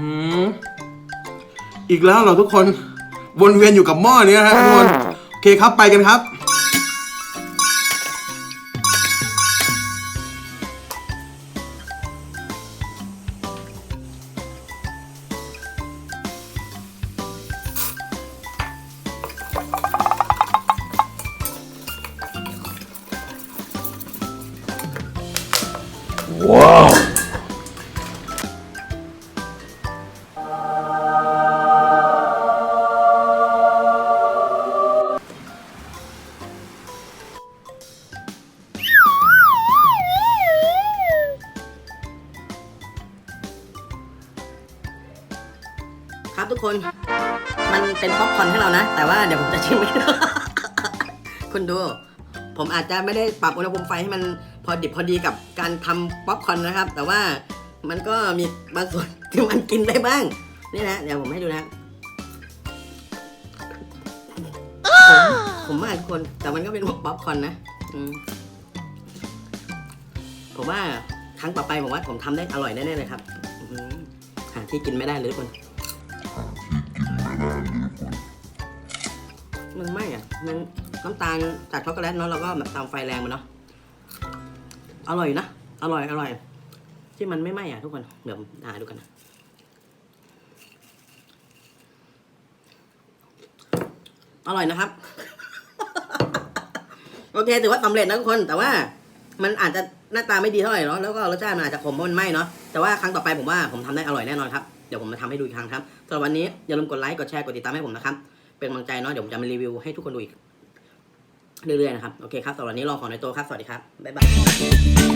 อืมอีกแล้วเหราทุกคนวนเวียนอยู่กับหม้อเนี้ยฮะทุกคนโอเคครับไปกันครับ ครับทุกคน มันเป็นป๊อปคอร์นให้เรานะ แต่ว่าเดี๋ยวผมจะชิมให้ดูคุณดู ผมอาจจะไม่ได้ปรับอุณหภูมิไฟให้มันพอดิบพอดีกับการทำป๊อปคอร์นนะครับ แต่ว่ามันก็มีบางส่วนที่มันกินได้บ้าง นี่นะ เดี๋ยวผมให้ดูนะผมผมว่าทุกคน แต่มันก็เป็นป๊อปคอร์นนะผมว่าครั้งต่อไปผมว่าผมทำได้อร่อยแน่ๆเลยครับอื้อหือหาที่กินไม่ได้เลยทุกคน มันไม่อะ มันน้ำตาลจากช็อกโกแลตเนาะเราก็แบบตามไฟแรงมันเนาะ อร่อยนะ อร่อย อร่อย ที่มันไม่ไหม้อะทุกคน เดี๋ยวหาดูกันนะอร่อยนะครับ โอเคถือว่าสำเร็จนะทุกคน แต่ว่ามันอาจจะหน้าตาไม่ดีเท่าไหร่เนาะแล้วก็รสชาติมันอาจจะขมเพราะมันไหม้เนาะแต่ว่าครั้งต่อไปผมว่าผมทำได้อร่อยแน่นอนครับ เดี๋ยวผมมาทำให้ดูอีกครั้งครับสำหรับวันนี้อย่าลืมกดไลค์กดแชร์กดติดตามให้ผมนะครับ เป็นกำลังใจเนาะเดี๋ยวผมจะมารีวิวให้ทุกคนดูอีกเรื่อยๆนะครับ โอเคครับสำหรับวันนี้ลองของในตัวครับ สวัสดีครับ บ๊ายบาย